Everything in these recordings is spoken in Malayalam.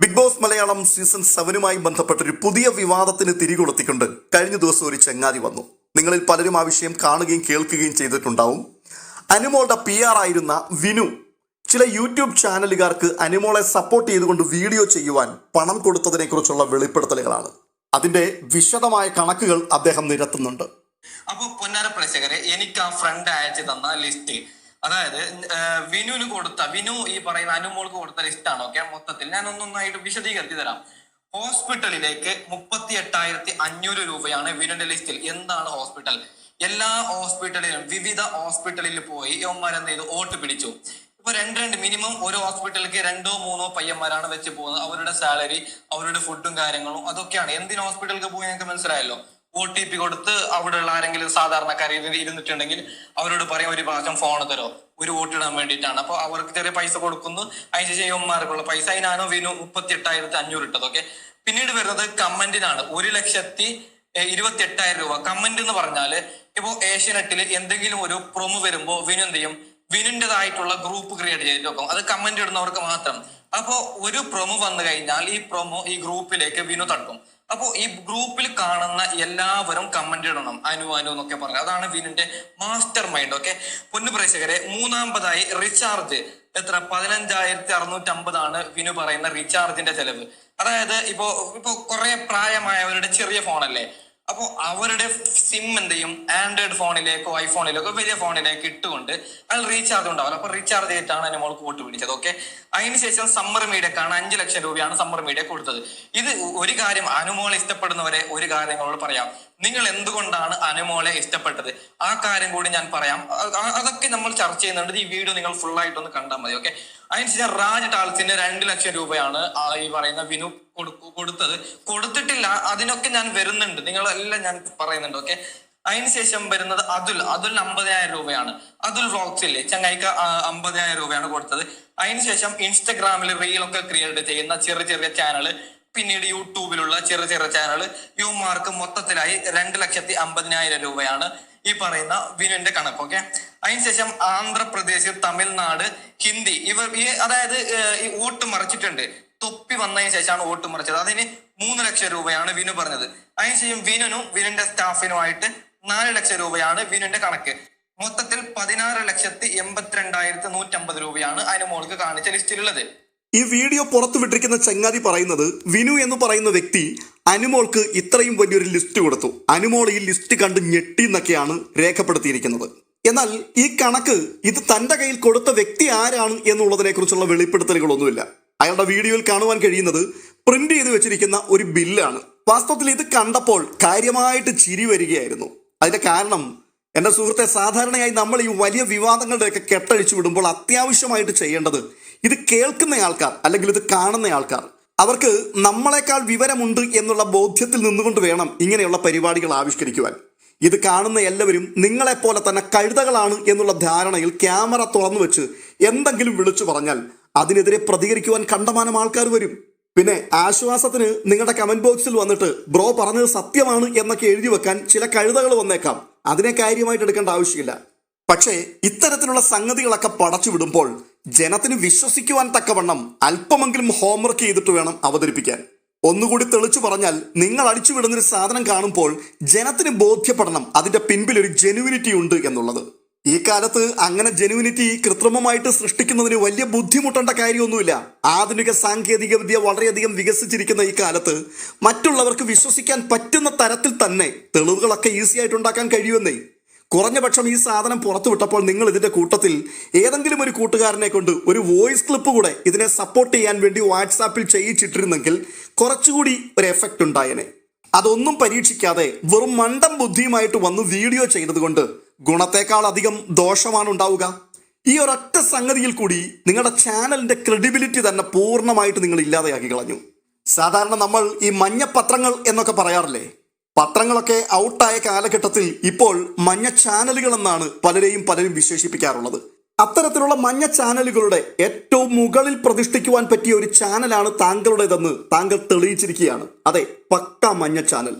ബിഗ് ബോസ് മലയാളം സീസൺ സെവനുമായി ബന്ധപ്പെട്ടൊരു പുതിയ വിവാദത്തിന് തിരികൊളുത്തിക്കൊണ്ട് കഴിഞ്ഞ ദിവസം ഒരു ചങ്ങാതി വന്നു. നിങ്ങളിൽ പലരും ആ വിഷയം കാണുകയും കേൾക്കുകയും ചെയ്തിട്ടുണ്ടാവും. അനുമോളുടെ പി ആർ ആയിരുന്ന വിനു ചില യൂട്യൂബ് ചാനലുകാർക്ക് അനുമോളെ സപ്പോർട്ട് ചെയ്തുകൊണ്ട് വീഡിയോ ചെയ്യുവാൻ പണം കൊടുത്തതിനെ കുറിച്ചുള്ള വെളിപ്പെടുത്തലുകളാണ്. അതിന്റെ വിശദമായ കണക്കുകൾ അദ്ദേഹം നിരത്തുന്നുണ്ട്. അപ്പൊ പൊന്നാര പ്രേക്ഷകരെ എനിക്ക് ആ ഫ്രണ്ട് അയച്ചു തന്ന ലിസ്റ്റ് അതായത് വിനുവിന് കൊടുത്ത വിനു ഈ പറയുന്ന അനുമോൾക്ക് കൊടുത്ത ലിസ്റ്റ് ആണ് ഓക്കെ മൊത്തത്തിൽ ഞാൻ ഒന്നൊന്നായിട്ട് വിശദീകരിച്ചു തരാം. ഹോസ്പിറ്റലിലേക്ക് മുപ്പത്തി എട്ടായിരത്തി അഞ്ഞൂറ് രൂപയാണ് വിനുവിന്റെ ലിസ്റ്റിൽ എന്താണ് ഹോസ്പിറ്റൽ എല്ലാ ഹോസ്പിറ്റലിലും വിവിധ ഹോസ്പിറ്റലിൽ പോയി യവന്മാർ എന്ത് ചെയ്തു? വോട്ട് പിടിച്ചു. ഇപ്പൊ രണ്ട് രണ്ട് മിനിമം ഒരു ഹോസ്പിറ്റലിലേക്ക് രണ്ടോ മൂന്നോ പയ്യന്മാരാണ് വെച്ച് പോകുന്നത്. അവരുടെ സാലറി അവരുടെ ഫുഡും കാര്യങ്ങളും അതൊക്കെയാണ്. എന്തിന് ഹോസ്പിറ്റലിലേക്ക് പോയി ഞങ്ങൾക്ക് മനസ്സിലായല്ലോ? ഒ ടി പി കൊടുത്ത് അവിടെയുള്ള ആരെങ്കിലും സാധാരണക്കാർ ഇരുന്നിട്ടുണ്ടെങ്കിൽ അവരോട് പറയും ഒരു പ്രാവശ്യം ഫോൺ തരോ? ഒരു വോട്ട് ഇടാൻ വേണ്ടിയിട്ടാണ്. അപ്പൊ അവർക്ക് ചെറിയ പൈസ കൊടുക്കുന്നു. അതിനുശേഷം മാർക്കുള്ള പൈസ. അതിനാണ് വിനു മുപ്പത്തി എട്ടായിരത്തി അഞ്ഞൂറ് ഇട്ടത് ഓക്കെ പിന്നീട് വരുന്നത് കമന്റിനാണ്. ഒരു ലക്ഷത്തി ഇരുപത്തി എട്ടായിരം രൂപ. കമന്റ് എന്ന് പറഞ്ഞാൽ ഇപ്പോ ഏഷ്യനെറ്റിൽ എന്തെങ്കിലും ഒരു പ്രൊമോ വരുമ്പോ വിനു എന്ത് ചെയ്യും? വിനുന്റെതായിട്ടുള്ള ഗ്രൂപ്പ് ക്രിയേറ്റ് ചെയ്ത് വെക്കും. അത് കമന്റ് ഇടുന്നവർക്ക് മാത്രം. അപ്പോ ഒരു പ്രൊമോ വന്നു കഴിഞ്ഞാൽ ഈ പ്രൊമോ ഈ ഗ്രൂപ്പിലേക്ക് വിനു തട്ടും. അപ്പോ ഈ ഗ്രൂപ്പിൽ കാണുന്ന എല്ലാവരും കമന്റ് ഇടണം. അനു അനു എന്നൊക്കെ പറഞ്ഞു. അതാണ് വിനുന്റെ മാസ്റ്റർ മൈൻഡ് ഓക്കെ പൊന്നു പ്രേക്ഷകരെ മൂന്നാമതായി റീചാർജ് എത്ര? പതിനഞ്ചായിരത്തി അറുന്നൂറ്റി അമ്പതാണ് വിനു പറയുന്ന റീചാർജിന്റെ ചെലവ്. അതായത് ഇപ്പോ ഇപ്പോ കുറെ പ്രായമായവരുടെ ചെറിയ ഫോണല്ലേ അപ്പോ അവരുടെ സിം എന്ത് ചെയ്യും? ആൻഡ്രോയിഡ് ഫോണിലേക്കോ ഐഫോണിലേക്കോ വലിയ ഫോണിലേക്ക് ഇട്ടുകൊണ്ട് അയാൾ റീചാർജ് ഉണ്ടാവില്ല അപ്പൊ റീചാർജ് ചെയ്തിട്ടാണ് അനുമോൾക്ക് വോട്ട് പിടിച്ചത് ഓക്കെ അതിനുശേഷം സമ്മർ മീഡിയക്കാണ് അഞ്ചു ലക്ഷം രൂപയാണ് സമ്മർ മീഡിയ കൊടുത്തത്. ഇത് ഒരു കാര്യം അനുമോളെ ഇഷ്ടപ്പെടുന്നവരെ ഒരു കാര്യം നിങ്ങളോട് പറയാം. നിങ്ങൾ എന്തുകൊണ്ടാണ് അനുമോളെ ഇഷ്ടപ്പെട്ടത്? ആ കാര്യം കൂടി ഞാൻ പറയാം. അതൊക്കെ നമ്മൾ ചർച്ച ചെയ്യുന്നുണ്ട്. ഈ വീഡിയോ നിങ്ങൾ ഫുൾ ആയിട്ടൊന്ന് കണ്ടാൽ മതി ഓക്കെ അതിനുശേഷം റാജ് ടാൽസിന് രണ്ട് ലക്ഷം രൂപയാണ് ഈ പറയുന്ന വിനു കൊടുത്തത്. കൊടുത്തിട്ടില്ല അതിനൊക്കെ ഞാൻ വരുന്നുണ്ട്. നിങ്ങളെല്ലാം ഞാൻ പറയുന്നുണ്ട് ഓക്കെ അതിനുശേഷം വരുന്നത് അതുൽ. അതുൽ അമ്പതിനായിരം രൂപയാണ്. അതുൽ വ്ളോഗ്സില്ലേ ചങ്ങായിക്ക് ആ, അമ്പതിനായിരം രൂപയാണ് കൊടുത്തത്. അതിനുശേഷം ഇൻസ്റ്റഗ്രാമിൽ റീലൊക്കെ ക്രിയേറ്റ് ചെയ്യുന്ന ചെറിയ ചെറിയ ചാനൽ പിന്നീട് യൂട്യൂബിലുള്ള ചെറിയ ചെറിയ ചാനൽ യുമാർക്ക് മൊത്തത്തിലായി രണ്ട് ലക്ഷത്തി അമ്പതിനായിരം രൂപയാണ് ഈ പറയുന്ന വിനുവിന്റെ കണക്ക് ഓക്കെ അതിനുശേഷം ആന്ധ്രാപ്രദേശ് തമിഴ്നാട് ഹിന്ദി. ഇവർ ഈ അതായത് ഈ വോട്ട് മറിച്ചിട്ടുണ്ട്. തൊപ്പി വന്നതിന് ശേഷമാണ് വോട്ട് മറിച്ചത്. അതിന് മൂന്ന് ലക്ഷം രൂപയാണ് വിനു പറഞ്ഞത്. അതിനുശേഷം വിനുനും വിനുന്റെ സ്റ്റാഫിനുമായിട്ട് നാല് ലക്ഷം രൂപയാണ് വിനുന്റെ കണക്ക്. മൊത്തത്തിൽ പതിനാറ് ലക്ഷത്തി എൺപത്തിരണ്ടായിരത്തി നൂറ്റമ്പത് രൂപയാണ് അതിന് മോൾക്ക് കാണിച്ച ലിസ്റ്റിലുള്ളത്. ഈ വീഡിയോ പുറത്തു പുറത്തുവിട്ടിരിക്കുന്ന ചങ്ങാതി പറയുന്നത് വിനു എന്ന് പറയുന്ന വ്യക്തി അനുമോൾക്ക് ഇത്രയും വലിയൊരു ലിസ്റ്റ് കൊടുത്തു. അനുമോൾ ഈ ലിസ്റ്റ് കണ്ട് ഞെട്ടി എന്നൊക്കെയാണ് രേഖപ്പെടുത്തിയിരിക്കുന്നത്. എന്നാൽ ഈ കണക്ക് ഇത് തന്റെ കയ്യിൽ കൊടുത്ത വ്യക്തി ആരാണ് എന്നുള്ളതിനെ കുറിച്ചുള്ള വെളിപ്പെടുത്തലുകളൊന്നുമില്ല. അയാളുടെ വീഡിയോയിൽ കാണുവാൻ കഴിയുന്നത് പ്രിന്റ് ചെയ്ത് വെച്ചിരിക്കുന്ന ഒരു ബില്ലാണ്. വാസ്തവത്തിൽ ഇത് കണ്ടപ്പോൾ കാര്യമായിട്ട് ചിരി വരികയായിരുന്നു. അതിന്റെ കാരണം എന്റെ സുഹൃത്തെ സാധാരണയായി നമ്മൾ ഈ വലിയ വിവാദങ്ങളുടെയൊക്കെ കെട്ടഴിച്ചു വിടുമ്പോൾ അത്യാവശ്യമായിട്ട് ചെയ്യേണ്ടത് ഇത് കേൾക്കുന്ന ആൾക്കാർ അല്ലെങ്കിൽ ഇത് കാണുന്ന ആൾക്കാർ. അവർക്ക് നമ്മളെക്കാൾ വിവരമുണ്ട് എന്നുള്ള ബോധ്യത്തിൽ നിന്നുകൊണ്ട് വേണം ഇങ്ങനെയുള്ള പരിപാടികൾ ആവിഷ്കരിക്കുവാൻ. ഇത് കാണുന്ന എല്ലാവരും നിങ്ങളെപ്പോലെ തന്നെ കഴുതകളാണ് എന്നുള്ള ധാരണയിൽ ക്യാമറ തുറന്നു വെച്ച് എന്തെങ്കിലും വിളിച്ചു പറഞ്ഞാൽ അതിനെതിരെ പ്രതികരിക്കുവാൻ കണ്ടമാനം ആൾക്കാർ വരും. പിന്നെ ആശ്വാസത്തിന് നിങ്ങളുടെ കമന്റ് ബോക്സിൽ വന്നിട്ട് ബ്രോ പറഞ്ഞത് സത്യമാണ് എന്നൊക്കെ എഴുതി വെക്കാൻ ചില കഴുതകൾ വന്നേക്കാം. അതിനെ കാര്യമായിട്ട് എടുക്കേണ്ട ആവശ്യമില്ല. പക്ഷേ ഇത്തരത്തിലുള്ള സംഗതികളൊക്കെ പടച്ചു വിടുമ്പോൾ ജനത്തിന് വിശ്വസിക്കുവാൻ തക്കവണ്ണം അല്പമെങ്കിലും ഹോംവർക്ക് ചെയ്തിട്ട് വേണം അവതരിപ്പിക്കാൻ. ഒന്നുകൂടി തെളിച്ചു പറഞ്ഞാൽ നിങ്ങൾ അടിച്ചു വിടുന്നൊരു സാധനം കാണുമ്പോൾ ജനത്തിന് ബോധ്യപ്പെടണം അതിന്റെ പിൻപിൽ ഒരു ജെനുവിനിറ്റി ഉണ്ട് എന്നുള്ളത്. ഈ കാലത്ത് അങ്ങനെ ജെനുവിനിറ്റി കൃത്രിമമായിട്ട് സൃഷ്ടിക്കുന്നതിന് വലിയ ബുദ്ധിമുട്ടേണ്ട കാര്യമൊന്നുമില്ല. ആധുനിക സാങ്കേതിക വിദ്യ വളരെയധികം വികസിച്ചിരിക്കുന്ന ഈ കാലത്ത് മറ്റുള്ളവർക്ക് വിശ്വസിക്കാൻ പറ്റുന്ന തരത്തിൽ തന്നെ തെളിവുകളൊക്കെ ഈസി ആയിട്ട് ഉണ്ടാക്കാൻ കഴിയുമെന്നേ. കുറഞ്ഞപക്ഷം ഈ സാധനം പുറത്തുവിട്ടപ്പോൾ നിങ്ങൾ ഇതിന്റെ കൂട്ടത്തിൽ ഏതെങ്കിലും ഒരു കൂട്ടുകാരനെ കൊണ്ട് ഒരു വോയിസ് ക്ലിപ്പ് കൂടെ ഇതിനെ സപ്പോർട്ട് ചെയ്യാൻ വേണ്ടി വാട്സാപ്പിൽ ചെയ്യിച്ചിട്ടിരുന്നെങ്കിൽ കുറച്ചുകൂടി ഒരു എഫക്റ്റ് ഉണ്ടായേനെ. അതൊന്നും പരീക്ഷിക്കാതെ വെറും മണ്ടം ബുദ്ധിയുമായിട്ട് വന്ന് വീഡിയോ ചെയ്തത് കൊണ്ട് ഗുണത്തെക്കാൾ അധികം ദോഷമാണ് ഉണ്ടാവുക. ഈ ഒരൊറ്റ സംഗതിയിൽ കൂടി നിങ്ങളുടെ ചാനലിന്റെ ക്രെഡിബിലിറ്റി തന്നെ പൂർണമായിട്ട് നിങ്ങൾ ഇല്ലാതെയാക്കി കളഞ്ഞു. സാധാരണ നമ്മൾ ഈ മഞ്ഞ പത്രങ്ങൾ എന്നൊക്കെ പറയാറില്ലേ? പത്രങ്ങളൊക്കെ ഔട്ടായ കാലഘട്ടത്തിൽ ഇപ്പോൾ മഞ്ഞ ചാനലുകൾ എന്നാണ് പലരെയും പലരും വിശേഷിപ്പിക്കാറുള്ളത്. അത്തരത്തിലുള്ള മഞ്ഞ ചാനലുകളുടെ ഏറ്റവും മുകളിൽ പ്രതിഷ്ഠിക്കുവാൻ പറ്റിയ ഒരു ചാനലാണ് താങ്കളുടേതെന്ന് താങ്കൾ തെളിയിച്ചിരിക്കുകയാണ്. അതെ പക്ക മഞ്ഞ ചാനൽ.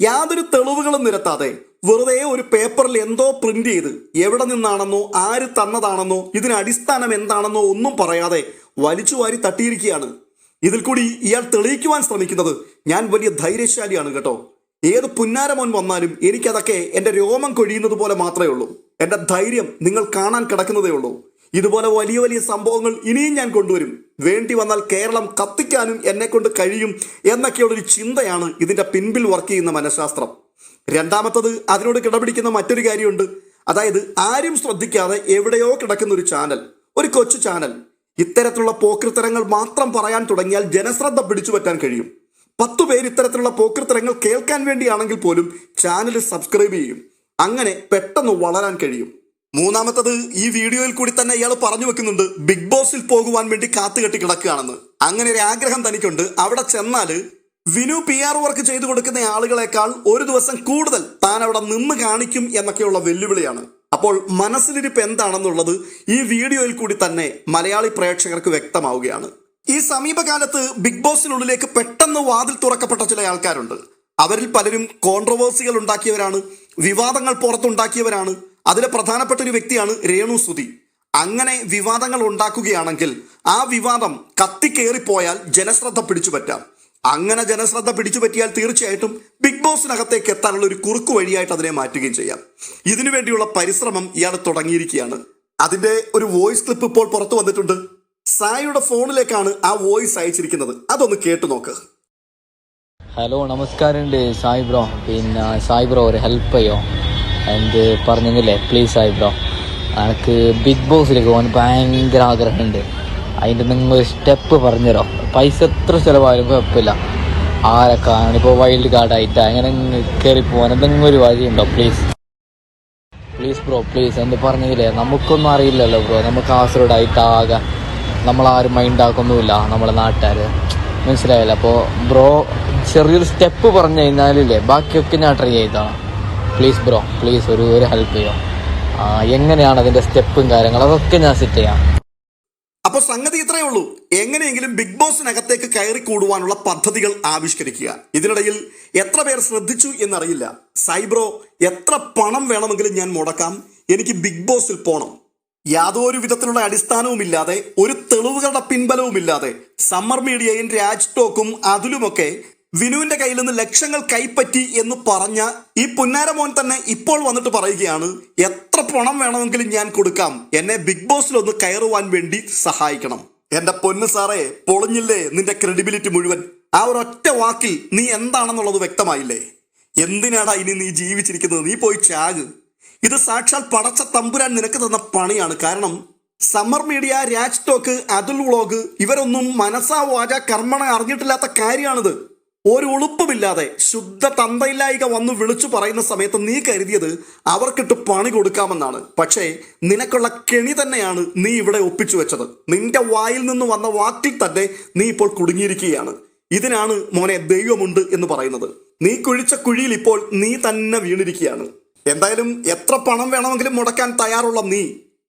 യാതൊരു തെളിവുകളും നിരത്താതെ വെറുതെ ഒരു പേപ്പറിൽ എന്തോ പ്രിന്റ് ചെയ്ത് എവിടെ നിന്നാണെന്നോ ആര് തന്നതാണെന്നോ ഇതിന് അടിസ്ഥാനം എന്താണെന്നോ ഒന്നും പറയാതെ വലിച്ചു വാരി തട്ടിയിരിക്കുകയാണ്. ഇതിൽ കൂടി ഇയാൾ തെളിയിക്കുവാൻ ശ്രമിക്കുന്നത് ഞാൻ വലിയ ധൈര്യശാലിയാണ് കേട്ടോ. ഏത് പുന്നാരമോൻ വന്നാലും എനിക്കതൊക്കെ എന്റെ രോമം കൊഴിയുന്നത് പോലെ മാത്രമേ ഉള്ളൂ. എന്റെ ധൈര്യം നിങ്ങൾ കാണാൻ കിടക്കുന്നതേ ഉള്ളൂ. ഇതുപോലെ വലിയ വലിയ സംഭവങ്ങൾ ഇനിയും ഞാൻ കൊണ്ടുവരും. വേണ്ടി വന്നാൽ കേരളം കത്തിക്കാനും എന്നെ കൊണ്ട് കഴിയും എന്നൊക്കെയുള്ളൊരു ചിന്തയാണ് ഇതിന്റെ പിൻപിൽ വർക്ക് ചെയ്യുന്ന മനഃശാസ്ത്രം. രണ്ടാമത്തത് അതിനോട് കിടപിടിക്കുന്ന മറ്റൊരു കാര്യമുണ്ട്. അതായത് ആരും ശ്രദ്ധിക്കാതെ എവിടെയോ കിടക്കുന്ന ഒരു ചാനൽ ഒരു കൊച്ചു ചാനൽ. ഇത്തരത്തിലുള്ള പോക്കൃത്തരങ്ങൾ മാത്രം പറയാൻ തുടങ്ങിയാൽ ജനശ്രദ്ധ പിടിച്ചു പറ്റാൻ കഴിയും. പത്തു പേര് ഇത്തരത്തിലുള്ള പോക്കൃത്തരങ്ങൾ കേൾക്കാൻ വേണ്ടിയാണെങ്കിൽ പോലും ചാനൽ സബ്സ്ക്രൈബ് ചെയ്യും. അങ്ങനെ പെട്ടെന്ന് വളരാൻ കഴിയും. മൂന്നാമത്തത് ഈ വീഡിയോയിൽ കൂടി തന്നെ ഇയാൾ പറഞ്ഞു വെക്കുന്നുണ്ട് ബിഗ് ബോസിൽ പോകുവാൻ വേണ്ടി കാത്തുകെട്ടി കിടക്കുകയാണെന്ന്. അങ്ങനെ ഒരു ആഗ്രഹം തനിക്കുണ്ട്. അവിടെ ചെന്നാൽ വിനു പി ആർ വർക്ക് ചെയ്തു കൊടുക്കുന്ന ആളുകളെക്കാൾ ഒരു ദിവസം കൂടുതൽ താൻ അവിടെ നിന്ന് കാണിക്കും എന്നൊക്കെയുള്ള വെല്ലുവിളിയാണ്. അപ്പോൾ മനസ്സിലിരിപ്പ് എന്താണെന്നുള്ളത് ഈ വീഡിയോയിൽ കൂടി തന്നെ മലയാളി പ്രേക്ഷകർക്ക് വ്യക്തമാവുകയാണ്. ഈ സമീപകാലത്ത് ബിഗ് ബോസിനുള്ളിലേക്ക് പെട്ടെന്ന് വാതിൽ തുറക്കപ്പെട്ട ചില ആൾക്കാരുണ്ട്. അവരിൽ പലരും കോൺട്രവേഴ്സികൾ ഉണ്ടാക്കിയവരാണ് വിവാദങ്ങൾ പുറത്തുണ്ടാക്കിയവരാണ്. അതിലെ പ്രധാനപ്പെട്ട ഒരു വ്യക്തിയാണ് രേണു സുധി. അങ്ങനെ വിവാദങ്ങൾ ഉണ്ടാക്കുകയാണെങ്കിൽ ആ വിവാദം കത്തിക്കേറിപ്പോയാൽ ജനശ്രദ്ധ പിടിച്ചു പറ്റാം അങ്ങനെ ജനശ്രദ്ധ പിടിച്ചു പറ്റിയാൽ തീർച്ചയായിട്ടും ബിഗ് ബോസിനകത്തേക്ക് എത്താനുള്ള ഒരു കുറുക്കു വഴിയായിട്ട് അതിനെ മാറ്റുകയും ചെയ്യാം. ഇതിനു വേണ്ടിയുള്ള പരിശ്രമം ഇയാൾ തുടങ്ങിയിരിക്കുകയാണ്. അതിന്റെ ഒരു വോയിസ് ക്ലിപ്പ് ഇപ്പോൾ പുറത്തു വന്നിട്ടുണ്ട്. സായിയുടെ ഫോണിലേക്കാണ് ആ വോയിസ് അയച്ചിരിക്കുന്നത്. അതൊന്ന് കേട്ടു നോക്ക്. ഹലോ നമസ്കാരമുണ്ട് സായി ബ്രോ. പിന്നെ സായി ബ്രോ ഒരു ഹെൽപ്പ് ചെയ്യോ? എന്ത് പറഞ്ഞെങ്കിലേ പ്ലീസ് സായി ബ്രോ. എനിക്ക് ബിഗ് ബോസിലേക്ക് പോകാൻ ഭയങ്കര ആഗ്രഹമുണ്ട്. അതിന്റെ നിങ്ങൾ സ്റ്റെപ്പ് പറഞ്ഞുതരോ. പൈസ എത്ര ചിലവായാലും കുഴപ്പമില്ല. ആരൊക്കെയാണ് ഇപ്പോൾ വൈൽഡ് കാർഡായിട്ട് അങ്ങനെ കയറി പോകാൻ എന്തെങ്കിലും ഒരു വഴിയുണ്ടോ പ്ലീസ് പ്ലീസ് ബ്രോ പ്ലീസ് എന്ത് പറഞ്ഞില്ലേ? നമുക്കൊന്നും അറിയില്ലല്ലോ ബ്രോ നമുക്ക് കാസർഗോഡായിട്ട് ആകെ നമ്മളാരും മൈൻഡാക്കൊന്നുമില്ല നമ്മളെ നാട്ടുകാർ മനസ്സിലായില്ല? അപ്പോൾ ബ്രോ ചെറിയൊരു സ്റ്റെപ്പ് പറഞ്ഞു കഴിഞ്ഞാലില്ലേ ബാക്കിയൊക്കെ ഞാൻ ട്രൈ ചെയ്താണ് പ്ലീസ് ബ്രോ പ്ലീസ് ഒരു ഒരു ഹെൽപ്പ് ചെയ്യോ? എങ്ങനെയാണ് അതിന്റെ സ്റ്റെപ്പും കാര്യങ്ങളും? അതൊക്കെ ഞാൻ സെറ്റ് ചെയ്യാം. അപ്പൊ സംഗതി ഇത്രയേ ഉള്ളൂ. എങ്ങനെയെങ്കിലും ബിഗ് ബോസിനകത്തേക്ക് കയറി കൂടുവാനുള്ള പദ്ധതികൾ ആവിഷ്കരിക്കുക. ഇതിനിടയിൽ എത്ര പേർ ശ്രദ്ധിച്ചു എന്നറിയില്ല. സൈബ്രോ എത്ര പണം വേണമെങ്കിലും ഞാൻ മുടക്കാം? എനിക്ക് ബിഗ് ബോസിൽ പോണം. യാതൊരു വിധത്തിലുള്ള അടിസ്ഥാനവുമില്ലാതെ ഒരു തെളിവുകളുടെ പിൻബലവുമില്ലാതെ സമ്മർ മീഡിയയും രാജ് ടോക്കും അതിലുമൊക്കെ വിനുവിന്റെ കയ്യിൽ നിന്ന് ലക്ഷങ്ങൾ കൈപ്പറ്റി എന്ന് പറഞ്ഞ ഈ പുന്നാരമോൻ തന്നെ ഇപ്പോൾ വന്നിട്ട് പറയുകയാണ് എത്ര പണം വേണമെങ്കിലും ഞാൻ കൊടുക്കാം. എന്നെ ബിഗ് ബോസിൽ ഒന്ന് കയറുവാൻ വേണ്ടി സഹായിക്കണം. എന്റെ പൊന്ന് സാറേ പൊളിഞ്ഞില്ലേ നിന്റെ ക്രെഡിബിലിറ്റി മുഴുവൻ? ആ ഒരൊറ്റ വാക്കിൽ നീ എന്താണെന്നുള്ളത് വ്യക്തമായില്ലേ? എന്തിനാടാ ഇനി നീ ജീവിച്ചിരിക്കുന്നത്? നീ പോയി ചാക്. ഇത് സാക്ഷാൽ പടച്ച തമ്പുരാൻ നിനക്ക് തന്ന പണിയാണ്. കാരണം summer media Raj talk Atul vlog ഇവരൊന്നും മനസ്സാ വാച കർമ്മണ അറിഞ്ഞിട്ടില്ലാത്ത കാര്യമാണിത് ഒരു ഉളുപ്പുമില്ലാതെ ശുദ്ധ തന്തയില്ലായിക വന്ന് വിളിച്ചു പറയുന്ന സമയത്ത് നീ കരുതിയത് അവർക്കിട്ട് പണി കൊടുക്കാമെന്നാണ്. പക്ഷേ നിനക്കുള്ള കെണി തന്നെയാണ് നീ ഇവിടെ ഒപ്പിച്ചു വെച്ചത്. നിന്റെ വായിൽ നിന്ന് വന്ന വാക്കിൽ തന്നെ നീ ഇപ്പോൾ കുടുങ്ങിയിരിക്കുകയാണ്. ഇതിനാണ് മോനെ ദൈവമുണ്ട് എന്ന് പറയുന്നത്. നീ കുഴിച്ച കുഴിയിൽ ഇപ്പോൾ നീ തന്നെ വീണിരിക്കുകയാണ്. എന്തായാലും എത്ര പണം വേണമെങ്കിലും മുടക്കാൻ തയ്യാറുള്ള നീ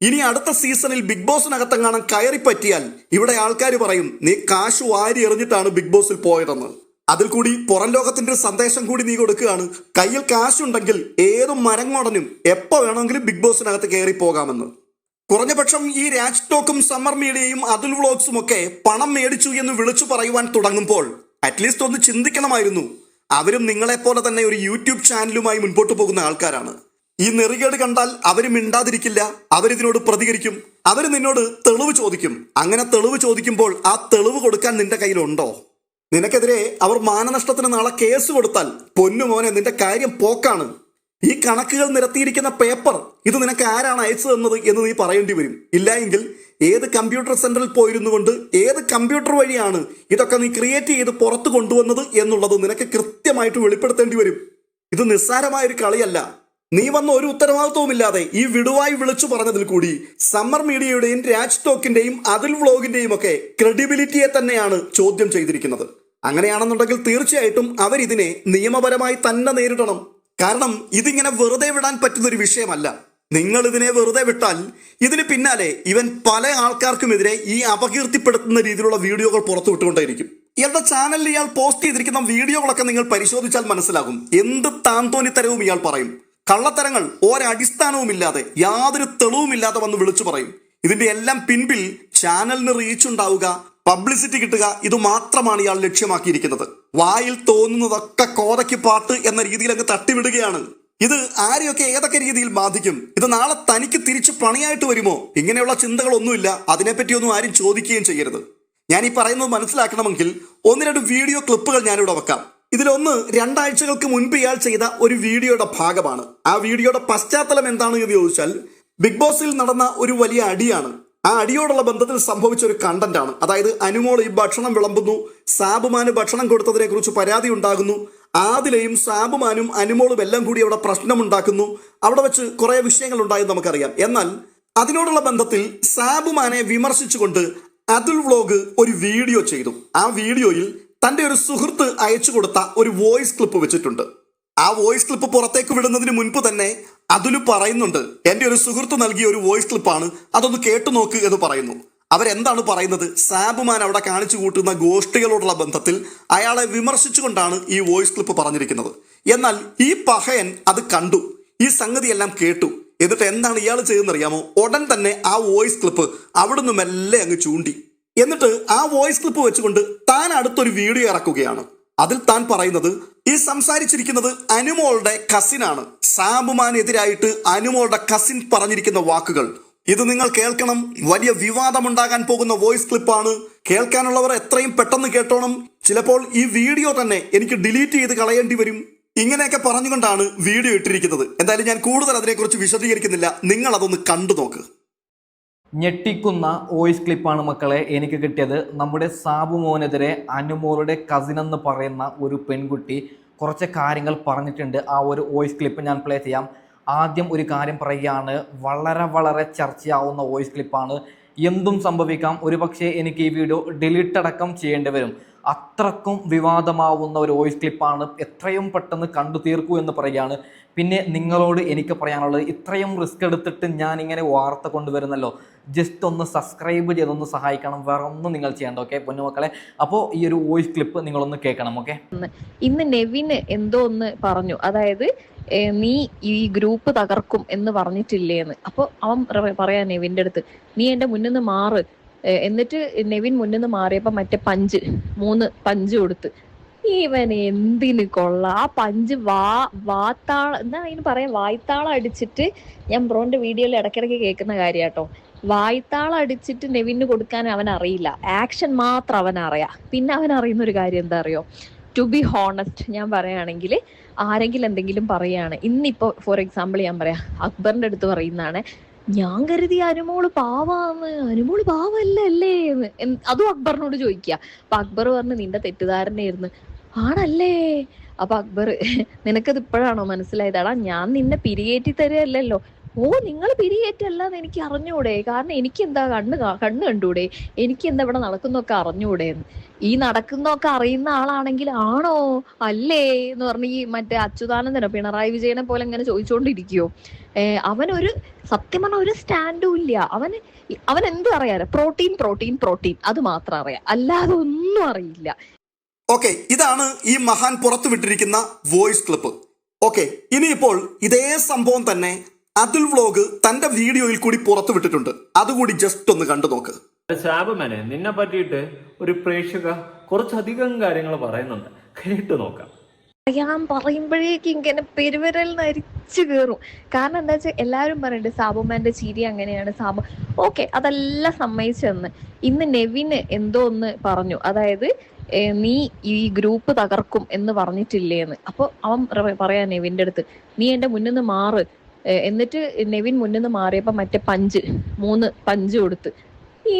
ഇനി അടുത്ത സീസണിൽ ബിഗ് ബോസിനകത്തെങ്ങാനും കയറി പറ്റിയാൽ ഇവിടെ ആൾക്കാർ പറയും നീ കാശ് വാരി എറിഞ്ഞിട്ടാണ് ബിഗ് ബോസിൽ പോയതെന്ന്. അതിൽ കൂടി പുറം ലോകത്തിന്റെ ഒരു സന്ദേശം കൂടി നീ കൊടുക്കുകയാണ്. കയ്യിൽ കാശ് ഉണ്ടെങ്കിൽ ഏത് മരങ്ങോടനും എപ്പോ വേണമെങ്കിലും ബിഗ് ബോസിനകത്ത് കയറി പോകാമെന്ന്. കുറഞ്ഞപക്ഷം ഈ രാജ് ടോക്കും സമ്മർ മീഡിയയും അതുൽ വ്ളോഗ്സും ഒക്കെ പണം മേടിച്ചു എന്ന് വിളിച്ചു പറയുവാൻ തുടങ്ങുമ്പോൾ അറ്റ്ലീസ്റ്റ് ഒന്ന് ചിന്തിക്കണമായിരുന്നു. അവരും നിങ്ങളെപ്പോലെ തന്നെ ഒരു യൂട്യൂബ് ചാനലുമായി മുൻപോട്ട് പോകുന്ന ആൾക്കാരാണ്. ഈ നെറികേട് കണ്ടാൽ അവരും മിണ്ടാതിരിക്കില്ല അവരിതിനോട് പ്രതികരിക്കും അവർ നിന്നോട് തെളിവ് ചോദിക്കും. അങ്ങനെ തെളിവ് ചോദിക്കുമ്പോൾ ആ തെളിവ് കൊടുക്കാൻ നിന്റെ കയ്യിലുണ്ടോ? നിനക്കെതിരെ അവർ മാനനഷ്ടത്തിന് നാളെ കേസ് കൊടുത്താൽ പൊന്നുമോനെ നിന്റെ കാര്യം പോക്കാണ്. ഈ കണക്കുകൾ നിരത്തിയിരിക്കുന്ന പേപ്പർ ഇത് നിനക്ക് ആരാണ് അയച്ചു തന്നത് എന്ന് നീ പറയേണ്ടി വരും. ഇല്ല എങ്കിൽ ഏത് കമ്പ്യൂട്ടർ സെന്ററിൽ പോയിരുന്നു കൊണ്ട് ഏത് കമ്പ്യൂട്ടർ വഴിയാണ് ഇതൊക്കെ നീ ക്രിയേറ്റ് ചെയ്ത് പുറത്ത് കൊണ്ടുവന്നത് എന്നുള്ളത് നിനക്ക് കൃത്യമായിട്ട് വെളിപ്പെടുത്തേണ്ടി വരും. ഇത് നിസ്സാരമായ ഒരു കളിയല്ല. നീ വന്ന ഒരു ഉത്തരവാദിത്വവുമില്ലാതെ ഈ വിടുവായി വിളിച്ചു പറഞ്ഞതിൽ കൂടി സമ്മർ മീഡിയയുടെയും രാജ് ടോക്കിന്റെയും അതിൽ വ്ളോഗിന്റെയും ഒക്കെ ക്രെഡിബിലിറ്റിയെ തന്നെയാണ് ചോദ്യം ചെയ്തിരിക്കുന്നത്. അങ്ങനെയാണെന്നുണ്ടെങ്കിൽ തീർച്ചയായിട്ടും അവരിതിനെ നിയമപരമായി തന്നെ നേരിടണം. കാരണം ഇതിങ്ങനെ വെറുതെ വിടാൻ പറ്റുന്നൊരു വിഷയമല്ല. നിങ്ങൾ ഇതിനെ വെറുതെ വിട്ടാൽ ഇതിന് പിന്നാലെ ഇവൻ പല ആൾക്കാർക്കുമെതിരെ ഈ അപകീർത്തിപ്പെടുത്തുന്ന രീതിയിലുള്ള വീഡിയോകൾ പുറത്തു വിട്ടുകൊണ്ടേയിരിക്കും. ഇയാളുടെ ചാനലിൽ ഇയാൾ പോസ്റ്റ് ചെയ്തിരിക്കുന്ന വീഡിയോകളൊക്കെ നിങ്ങൾ പരിശോധിച്ചാൽ മനസ്സിലാകും. എന്ത് താന്തോന്നിത്തരവും ഇയാൾ പറയും. കള്ളത്തരങ്ങൾ ഒരടിസ്ഥാനവുമില്ലാതെ യാതൊരു തെളിവുമില്ലാതെ വന്ന് വിളിച്ചു പറയും. ഇതിന്റെ എല്ലാം പിൻപിൽ ചാനലിന് റീച്ച് ഉണ്ടാവുക പബ്ലിസിറ്റി കിട്ടുക ഇത് മാത്രമാണ് ഇയാൾ ലക്ഷ്യമാക്കിയിരിക്കുന്നത്. വായിൽ തോന്നുന്നതൊക്കെ കോതയ്ക്ക് പാട്ട് എന്ന രീതിയിൽ അങ്ങ് തട്ടിവിടുകയാണ്. ഇത് ആരെയൊക്കെ ഏതൊക്കെ രീതിയിൽ ബാധിക്കും? ഇത് നാളെ തനിക്ക് തിരിച്ച് പണിയായിട്ട് വരുമോ? ഇങ്ങനെയുള്ള ചിന്തകളൊന്നുമില്ല. അതിനെപ്പറ്റിയൊന്നും ആരും ചോദിക്കുകയും ചെയ്യരുത്. ഞാൻ ഈ പറയുന്നത് മനസ്സിലാക്കണമെങ്കിൽ ഒന്ന് രണ്ട് വീഡിയോ ക്ലിപ്പുകൾ ഞാനിവിടെ വെക്കാം. ഇതിലൊന്ന് രണ്ടാഴ്ചകൾക്ക് മുൻപ് ഇയാൾ ചെയ്ത ഒരു വീഡിയോയുടെ ഭാഗമാണ്. ആ വീഡിയോയുടെ പശ്ചാത്തലം എന്താണ് ചോദിച്ചാൽ ബിഗ് ബോസിൽ നടന്ന ഒരു വലിയ അടിയാണ്. ആ അടിയോടുള്ള ബന്ധത്തിൽ സംഭവിച്ച ഒരു കണ്ടന്റ് ആണ് അതായത് അനുമോൾ ഈ ഭക്ഷണം വിളമ്പുന്നു സാബുമാന് ഭക്ഷണം കൊടുത്തതിനെ കുറിച്ച് പരാതി ഉണ്ടാകുന്നു. ആദിലയും സാബുമാനും അനുമോളും എല്ലാം കൂടി അവിടെ പ്രശ്നമുണ്ടാക്കുന്നു. അവിടെ വെച്ച് കുറെ വിഷയങ്ങൾ ഉണ്ടായെന്ന് നമുക്കറിയാം. എന്നാൽ അതിനോടുള്ള ബന്ധത്തിൽ സാബുമാനെ വിമർശിച്ചുകൊണ്ട് അതുൽ വ്ലോഗ് ഒരു വീഡിയോ ചെയ്തു. ആ വീഡിയോയിൽ തന്റെ ഒരു സുഹൃത്ത് അയച്ചു കൊടുത്ത ഒരു വോയിസ് ക്ലിപ്പ് വെച്ചിട്ടുണ്ട്. ആ വോയിസ് ക്ലിപ്പ് പുറത്തേക്ക് വിടുന്നതിന് മുൻപ് തന്നെ അതുൽ പറയുന്നുണ്ട് എന്റെ ഒരു സുഹൃത്ത് നൽകിയ ഒരു വോയിസ് ക്ലിപ്പാണ് അതൊന്ന് കേട്ടു നോക്ക് എന്ന് പറയുന്നു. അവരെന്താണ് പറയുന്നത്? സാബുമാൻ അവിടെ കാണിച്ചു കൂട്ടുന്ന ഗോഷ്ഠികളോടുള്ള ബന്ധത്തിൽ അയാളെ വിമർശിച്ചുകൊണ്ടാണ് ഈ വോയിസ് ക്ലിപ്പ് പറഞ്ഞിരിക്കുന്നത്. എന്നാൽ ഈ പഹയൻ അത് കണ്ടു ഈ സംഗതി എല്ലാം കേട്ടു. എന്നിട്ട് എന്താണ് ഇയാൾ ചെയ്യുന്നറിയാമോ ഉടൻ തന്നെ ആ വോയിസ് ക്ലിപ്പ് അവിടുന്ന് മെല്ലെ അങ്ങ് ചൂണ്ടി. എന്നിട്ട് ആ വോയിസ് ക്ലിപ്പ് വെച്ചുകൊണ്ട് താൻ അടുത്തൊരു വീഡിയോ ഇറക്കുകയാണ്. അതിൽ താൻ പറയുന്നത് ഈ സംസാരിച്ചിരിക്കുന്നത് അനുമോളുടെ കസിനാണ്. സാബുമാനെതിരായിട്ട് അനുമോളുടെ കസിൻ പറഞ്ഞിരിക്കുന്ന വാക്കുകൾ. ഇത് നിങ്ങൾ കേൾക്കണം. വലിയ വിവാദമുണ്ടാകാൻ പോകുന്ന വോയിസ് ക്ലിപ്പാണ്. കേൾക്കാനുള്ളവർ എത്രയും പെട്ടെന്ന് കേട്ടോണം. ചിലപ്പോൾ ഈ വീഡിയോ തന്നെ എനിക്ക് ഡിലീറ്റ് ചെയ്ത് കളയേണ്ടി വരും. ഇങ്ങനെയൊക്കെ പറഞ്ഞുകൊണ്ടാണ് വീഡിയോ ഇട്ടിരിക്കുന്നത്. എന്തായാലും ഞാൻ കൂടുതൽ അതിനെക്കുറിച്ച് വിശദീകരിക്കുന്നില്ല. നിങ്ങൾ അതൊന്ന് കണ്ടു നോക്ക്. ഞെട്ടിക്കുന്ന വോയിസ് ക്ലിപ്പാണ് മക്കളെ എനിക്ക് കിട്ടിയത്. നമ്മുടെ സാബു മോനെതിരെ അനുമോളുടെ കസിൻ എന്ന് പറയുന്ന ഒരു പെൺകുട്ടി കുറച്ച് കാര്യങ്ങൾ പറഞ്ഞിട്ടുണ്ട്. ആ ഒരു വോയിസ് ക്ലിപ്പ് ഞാൻ പ്ലേ ചെയ്യാം. ആദ്യം ഒരു കാര്യം പറയുകയാണ്. വളരെ വളരെ ചർച്ചയാവുന്ന വോയിസ് ക്ലിപ്പാണ്. എന്തും സംഭവിക്കാം. ഒരുപക്ഷെ എനിക്ക് ഈ വീഡിയോ ഡിലീറ്റ് അടക്കം ചെയ്യേണ്ടി വരും. അത്രക്കും വിവാദമാവുന്ന ഒരു വോയിസ് ക്ലിപ്പാണ് എത്രയും പെട്ടെന്ന് കണ്ടു തീർക്കൂ എന്ന് പറയുകയാണ്. പിന്നെ നിങ്ങളോട് എനിക്ക് പറയാനുള്ളത് ഇത്രയും റിസ്ക് എടുത്തിട്ട് ഞാൻ ഇങ്ങനെ വാർത്ത കൊണ്ടുവരുന്നല്ലോ. ജസ്റ്റ് ഒന്ന് സബ്സ്ക്രൈബ് ചെയ്തൊന്ന് സഹായിക്കണം. വേറെ ഒന്നും നിങ്ങൾ ചെയ്യേണ്ട ഓക്കെ പൊന്നുമക്കളെ? അപ്പോൾ ഈ ഒരു വോയിസ് ക്ലിപ്പ് നിങ്ങളൊന്ന് കേൾക്കണം ഓക്കെ ഇന്ന് നെവിന് എന്തോ ഒന്ന് പറഞ്ഞു. അതായത് നീ ഈ ഗ്രൂപ്പ് തകർക്കും എന്ന് പറഞ്ഞിട്ടില്ലേന്ന്. അപ്പൊ അവൻ പറ- പറയാ നെവിന്റെ അടുത്ത് നീ എന്റെ മുന്നിൽ നിന്ന് മാറ്. എന്നിട്ട് നെവിൻ മുന്നിൽ നിന്ന് മാറിയപ്പോ മറ്റേ പഞ്ച് മൂന്ന് പഞ്ച് കൊടുത്ത്. ഇവൻ എന്തിന് കൊള്ള ആ പഞ്ച് വാ വാത്താള എന്താ അതിന് പറയാം? വായ്ത്താളം അടിച്ചിട്ട് ഞാൻ ബ്രോന്റെ വീഡിയോയിൽ ഇടക്കിടക്ക് കേൾക്കുന്ന കാര്യാട്ടോ. വായ്ത്താളം അടിച്ചിട്ട് നെവിന് കൊടുക്കാൻ അവൻ അറിയില്ല. ആക്ഷൻ മാത്രം അവൻ അറിയാം. പിന്നെ അവൻ അറിയുന്ന ഒരു കാര്യം എന്താ അറിയോ? ടു ബി ഹോണസ്റ്റ് ഞാൻ പറയുകയാണെങ്കിൽ ആരെങ്കിലും എന്തെങ്കിലും പറയാണ് ഇന്നിപ്പോ ഫോർ എക്സാമ്പിൾ ഞാൻ പറയാം. അക്ബറിന്റെ അടുത്ത് പറയുന്നതാണ്. ഞാൻ കരുതി അനുമോൾ പാവാന്ന്. അനുമോൾ പാവല്ല അല്ലേ എന്ന് അതും അക്ബറിനോട് ചോദിക്കുക അപ്പൊ അക്ബർ പറഞ്ഞു നിന്റെ തെറ്റിദ്ധാരണയായിരുന്നു. ആണല്ലേ? അപ്പൊ അക്ബർ നിനക്കത് ഇപ്പോഴാണോ മനസ്സിലായതാടാ ഞാൻ നിന്നെ പിരിയേറ്റി തരുകയല്ലല്ലോ ഓ നിങ്ങൾ പിരിയേറ്റല്ലാന്ന് എനിക്ക് അറിഞ്ഞൂടെ? കാരണം എനിക്ക് എന്താ കണ്ണ് കണ്ണ് കണ്ടൂടെ? എനിക്ക് എന്താ ഇവിടെ നടക്കുന്നൊക്കെ അറിഞ്ഞൂടെ? ഈ നടക്കുന്നൊക്കെ അറിയുന്ന ആളാണെങ്കിൽ ആണോ? അല്ലേ? എന്ന് പറഞ്ഞ് ഈ മറ്റേ അച്യുതാനന്ദനോ പിണറായി വിജയനെ പോലെ ഇങ്ങനെ ചോദിച്ചുകൊണ്ടിരിക്കുവോ അവനൊരു സത്യം പറഞ്ഞ ഒരു സ്റ്റാൻഡും ഇല്ല. അവന് അവൻ എന്തും അറിയാറ് പ്രോട്ടീൻ പ്രോട്ടീൻ പ്രോട്ടീൻ. അത് മാത്രം അറിയാം. അല്ലാതെ ഒന്നും അറിയില്ല. ഓക്കെ ഇതാണ് ഈ മഹാൻ പുറത്തുവിട്ടിരിക്കുന്ന വോയിസ് ക്ലിപ്പ്. ഓക്കെ ഇനിയിപ്പോൾ ഇതേ സംഭവം തന്നെ അതുൽ വ്ലോഗ് തന്റെ വീഡിയോയിൽ കൂടി പുറത്തു വിട്ടിട്ടുണ്ട്. അതുകൂടി ജസ്റ്റ് ഒന്ന് കണ്ടു നോക്ക്. ശാപമനെ നിന്നെ പറ്റിയിട്ട് ഒരു പ്രേക്ഷക കുറച്ചധികം കാര്യങ്ങൾ പറയുന്നുണ്ട്. കേട്ടു നോക്കാം. ഞാൻ പറയുമ്പോഴേക്ക് ഇങ്ങനെ പെരുവിരൽ നരിച്ചു കയറും കാരണം എന്താ വെച്ചാൽ എല്ലാവരും പറയുന്നുണ്ട് സാബുമാന്റെ ചിരി അങ്ങനെയാണ് സാബു ഓക്കെ അതെല്ലാം സമ്മതിച്ചെന്ന് ഇന്ന് നെവിന് എന്തോ ഒന്ന് പറഞ്ഞു. അതായത് നീ ഈ ഗ്രൂപ്പ് തകർക്കും എന്ന് പറഞ്ഞിട്ടില്ലേന്ന്. അപ്പൊ അവൻ പറ- പറയാ നെവിന്റെ അടുത്ത് നീ എന്റെ മുന്നിൽ നിന്ന് മാറ്. എന്നിട്ട് നെവിൻ മുന്നിൽ നിന്ന് മാറിയപ്പോ മറ്റേ പഞ്ച് മൂന്ന് പഞ്ച് കൊടുത്ത്.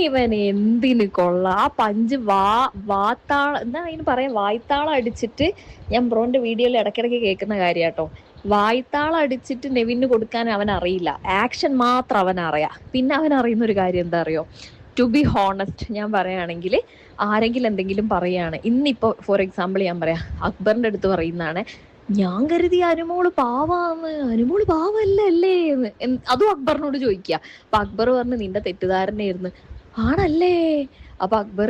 ഇവൻ എന്തിന് കൊള്ള ആ പഞ്ച് വാ വാത്താള എന്താ അതിന് പറയാ വായ്ത്താളം അടിച്ചിട്ട് ഞാൻ ബ്രോന്റെ വീഡിയോയിൽ ഇടയ്ക്കിടയ്ക്ക് കേൾക്കുന്ന കാര്യാട്ടോ. വായ്ത്താളം അടിച്ചിട്ട് നെവിന് കൊടുക്കാൻ അവൻ അറിയില്ല. ആക്ഷൻ മാത്രം അവൻ അറിയാം. പിന്നെ അവൻ അറിയുന്ന ഒരു കാര്യം എന്താ അറിയോ? ടു ബി ഹോണസ്റ്റ് ഞാൻ പറയുകയാണെങ്കിൽ ആരെങ്കിലും എന്തെങ്കിലും പറയാണ്. ഇന്നിപ്പോ ഫോർ എക്സാമ്പിൾ ഞാൻ പറയാം അക്ബറിന്റെ അടുത്ത് പറയുന്നതാണ് ഞാൻ കരുതി അനുമോൾ പാവാന്ന്. അനുമോൾ പാവല്ലേ എന്ന്. അതും അക്ബറിനോട് ചോദിക്കുക അപ്പൊ അക്ബർ പറഞ്ഞു നിന്റെ തെറ്റിദ്ധാരണയായിരുന്നു. ആണല്ലേ? അപ്പൊ അക്ബർ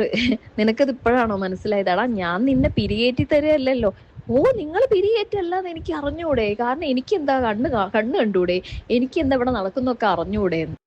നിനക്കത് ഇപ്പോഴാണോ മനസ്സിലായതാടാ ഞാൻ നിന്നെ പിരിയേറ്റി തരുകയല്ലല്ലോ ഓ നിങ്ങൾ പിരിയേറ്റല്ലാന്ന് എനിക്ക് അറിഞ്ഞൂടെ? കാരണം എനിക്ക് എന്താ കണ്ണ് കണ്ണ് കണ്ടൂടെ? എനിക്ക് എന്താ ഇവിടെ നടക്കുന്നൊക്കെ അറിഞ്ഞൂടെ? എന്ന്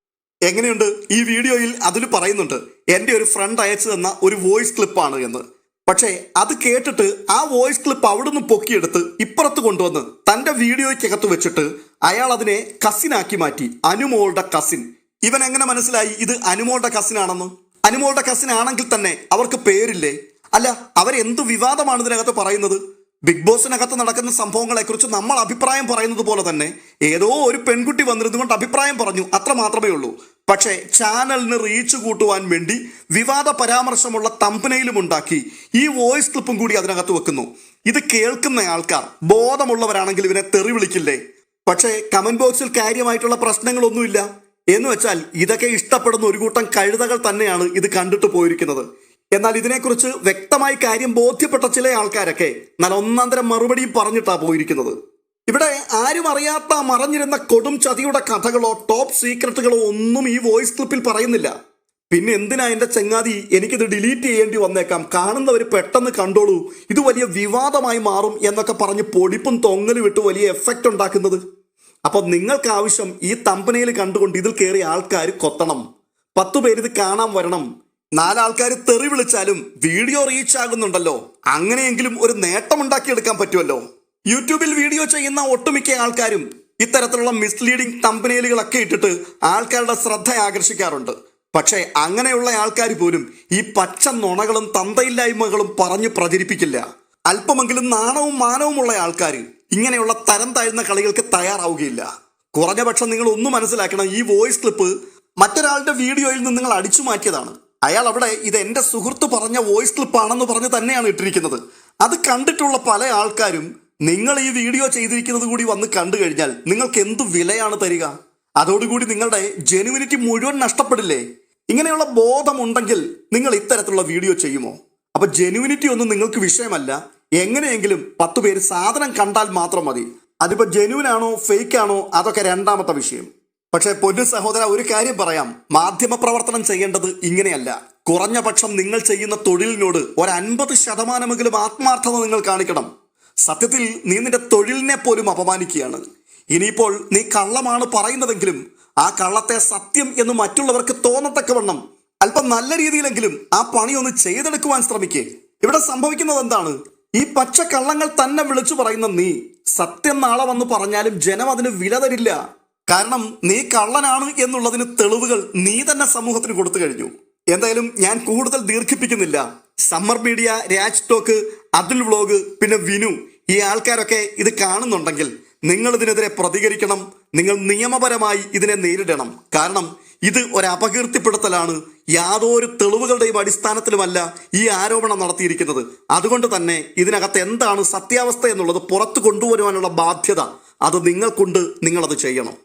എങ്ങനെയുണ്ട്? ഈ വീഡിയോയിൽ അതിൽ പറയുന്നുണ്ട് എന്റെ ഒരു ഫ്രണ്ട് അയച്ചു തന്ന ഒരു വോയിസ് ക്ലിപ്പാണ് എന്ന്. പക്ഷേ അത് കേട്ടിട്ട് ആ വോയിസ് ക്ലിപ്പ് അവിടുന്ന് പൊക്കിയെടുത്ത് ഇപ്പുറത്ത് കൊണ്ടുവന്ന് തന്റെ വീഡിയോയ്ക്കകത്ത് വെച്ചിട്ട് അയാൾ അതിനെ കസിനാക്കി മാറ്റി. അനുമോളുടെ കസിൻ. ഇവൻ എങ്ങനെ മനസ്സിലായി ഇത് അനുമോളുടെ കസിൻ ആണെന്ന് അനുമോളുടെ കസിൻ ആണെങ്കിൽ തന്നെ അവർക്ക് പേരില്ലേ? അല്ല അവരെന്ത് വിവാദമാണ് ഇതിനകത്ത് പറയുന്നത്? ബിഗ് ബോസിനകത്ത് നടക്കുന്ന സംഭവങ്ങളെക്കുറിച്ച് നമ്മൾ അഭിപ്രായം പറയുന്നത് പോലെ തന്നെ ഏതോ ഒരു പെൺകുട്ടി വന്നിരുന്നു കൊണ്ട് അഭിപ്രായം പറഞ്ഞു. അത്ര മാത്രമേ ഉള്ളൂ. പക്ഷേ ചാനലിന് റീച്ച് കൂട്ടുവാൻ വേണ്ടി വിവാദ പരാമർശമുള്ള തമ്പനയിലും ഉണ്ടാക്കി. ഈ വോയിസ് ക്ലിപ്പും കൂടി അതിനകത്ത് വെക്കുന്നു. ഇത് കേൾക്കുന്ന ആൾക്കാർ ബോധമുള്ളവരാണെങ്കിൽ ഇവനെ തെറി വിളിക്കില്ലേ? പക്ഷേ കമന്റ് ബോക്സിൽ കാര്യമായിട്ടുള്ള പ്രശ്നങ്ങളൊന്നുമില്ല. എന്ന് വെച്ചാൽ ഇതൊക്കെ ഇഷ്ടപ്പെടുന്ന ഒരു കൂട്ടം കഴുതകൾ തന്നെയാണ് ഇത് കണ്ടിട്ട് പോയിരിക്കുന്നത്. എന്നാൽ ഇതിനെക്കുറിച്ച് വ്യക്തമായി കാര്യം ബോധ്യപ്പെട്ട ചില ആൾക്കാരൊക്കെ നല്ല ഒന്നാന്തരം മറുപടിയും പറഞ്ഞിട്ടാണ് പോയിരിക്കുന്നത്. ഇവിടെ ആരും അറിയാത്ത മറഞ്ഞിരുന്ന കൊടും ചതിയുടെ കഥകളോ ടോപ്പ് സീക്രട്ടുകളോ ഒന്നും ഈ വോയിസ് ക്ലിപ്പിൽ പറയുന്നില്ല. പിന്നെ എന്തിനാ എന്റെ ചങ്ങാതി എനിക്കിത് ഡിലീറ്റ് ചെയ്യേണ്ടി വന്നേക്കാം? കാണുന്നവർ പെട്ടെന്ന് കണ്ടോളൂ ഇത് വലിയ വിവാദമായി മാറും എന്നൊക്കെ പറഞ്ഞ് പൊടിപ്പും തൊങ്ങലും ഇട്ട് വലിയ എഫക്റ്റ് ഉണ്ടാക്കുന്നത്. അപ്പൊ നിങ്ങൾക്ക് ആവശ്യം ഈ തമ്പനയിൽ കണ്ടുകൊണ്ട് ഇതിൽ കയറിയ ആൾക്കാർ കൊത്തണം. പത്തു പേര് ഇത് കാണാൻ വരണം. നാലാൾക്കാർ തെറി വിളിച്ചാലും വീഡിയോ റീച്ച് ആകുന്നുണ്ടല്ലോ. അങ്ങനെയെങ്കിലും ഒരു നേട്ടം ഉണ്ടാക്കിയെടുക്കാൻ പറ്റുമല്ലോ. യൂട്യൂബിൽ വീഡിയോ ചെയ്യുന്ന ഒട്ടുമിക്ക ആൾക്കാരും ഇത്തരത്തിലുള്ള മിസ്ലീഡിംഗ് തമ്പനയിലുകളൊക്കെ ഇട്ടിട്ട് ആൾക്കാരുടെ ശ്രദ്ധ ആകർഷിക്കാറുണ്ട്. പക്ഷേ അങ്ങനെയുള്ള ആൾക്കാർ പോലും ഈ പച്ച നുണകളും തന്തയില്ലായ്മകളും പറഞ്ഞു പ്രചരിപ്പിക്കില്ല. അല്പമെങ്കിലും നാണവും മാനവുമുള്ള ആൾക്കാർ ഇങ്ങനെയുള്ള തരം താഴ്ന്ന കളികൾക്ക് തയ്യാറാവുകയില്ല. കുറഞ്ഞ പക്ഷം നിങ്ങൾ ഒന്ന് മനസ്സിലാക്കണം ഈ വോയിസ് ക്ലിപ്പ് മറ്റൊരാളുടെ വീഡിയോയിൽ നിന്ന് നിങ്ങൾ അടിച്ചു മാറ്റിയതാണ്. അയാൾ അവിടെ ഇത് എന്റെ സുഹൃത്ത് പറഞ്ഞ വോയിസ് ക്ലിപ്പ് ആണെന്ന് പറഞ്ഞ് തന്നെയാണ് ഇട്ടിരിക്കുന്നത്. അത് കണ്ടിട്ടുള്ള പല ആൾക്കാരും നിങ്ങൾ ഈ വീഡിയോ ചെയ്തിരിക്കുന്നത് കൂടി വന്ന് കണ്ടു കഴിഞ്ഞാൽ നിങ്ങൾക്ക് എന്ത് വിലയാണ് തരിക? അതോടുകൂടി നിങ്ങളുടെ ജെനുവിനിറ്റി മുഴുവൻ നഷ്ടപ്പെടില്ലേ? ഇങ്ങനെയുള്ള ബോധമുണ്ടെങ്കിൽ നിങ്ങൾ ഇത്തരത്തിലുള്ള വീഡിയോ ചെയ്യുമോ? അപ്പൊ ജെനുവിനിറ്റി ഒന്നും നിങ്ങൾക്ക് വിഷയമല്ല. എങ്ങനെയെങ്കിലും പത്ത് പേര് സാധനം കണ്ടാൽ മാത്രം മതി. അതിപ്പോ ജെനുവിൻ ആണോ ഫേക്ക് ആണോ അതൊക്കെ രണ്ടാമത്തെ വിഷയം. പക്ഷേ പൊന്നു സഹോദര ഒരു കാര്യം പറയാം. മാധ്യമ പ്രവർത്തനം ചെയ്യേണ്ടത് ഇങ്ങനെയല്ല. കുറഞ്ഞ പക്ഷം നിങ്ങൾ ചെയ്യുന്ന തൊഴിലിനോട് ഒരു അൻപത് ശതമാനമെങ്കിലും ആത്മാർത്ഥത നിങ്ങൾ കാണിക്കണം. സത്യത്തിൽ നീ നിന്റെ തൊഴിലിനെ പോലും അപമാനിക്കുകയാണ്. ഇനിയിപ്പോൾ നീ കള്ളമാണ് പറയുന്നതെങ്കിലും ആ കള്ളത്തെ സത്യം എന്ന് മറ്റുള്ളവർക്ക് തോന്നത്തക്കവണ്ണം അല്പം നല്ല രീതിയിലെങ്കിലും ആ പണി ഒന്ന് ചെയ്തെടുക്കുവാൻ ശ്രമിക്കേ. ഇവിടെ സംഭവിക്കുന്നത് എന്താണ്? ഈ പച്ച കള്ളങ്ങൾ തന്നെ വിളിച്ചു പറയുന്ന നീ സത്യം നാളെ വന്ന് പറഞ്ഞാലും ജനം അതിന് വില തരില്ല. കാരണം നീ കള്ളനാണ് എന്നുള്ളതിന് തെളിവുകൾ നീ തന്നെ സമൂഹത്തിന് കൊടുത്തു കഴിഞ്ഞു. എന്തായാലും ഞാൻ കൂടുതൽ ദീർഘിപ്പിക്കുന്നില്ല. Summer media Raj talk Atul vlog പിന്നെ വിനു ഈ ആൾക്കാരൊക്കെ ഇത് കാണുന്നുണ്ടെങ്കിൽ നിങ്ങൾ ഇതിനെതിരെ പ്രതികരിക്കണം നിങ്ങൾ നിയമപരമായി ഇതിനെ നേരിടണം. കാരണം ഇത് ഒരു അപകീർത്തിപ്പെടുത്തലാണ് യാതൊരു തെളിവുകളുടെയും അടിസ്ഥാനത്തിലുമല്ല ഈ ആരോപണം നടത്തിയിരിക്കുന്നത്. അതുകൊണ്ട് തന്നെ ഇതിനകത്ത് എന്താണ് സത്യാവസ്ഥ എന്നുള്ളത് പുറത്തു കൊണ്ടുവരുവാനുള്ള ബാധ്യത അത് നിങ്ങൾക്കുണ്ട് നിങ്ങളത് ചെയ്യണം.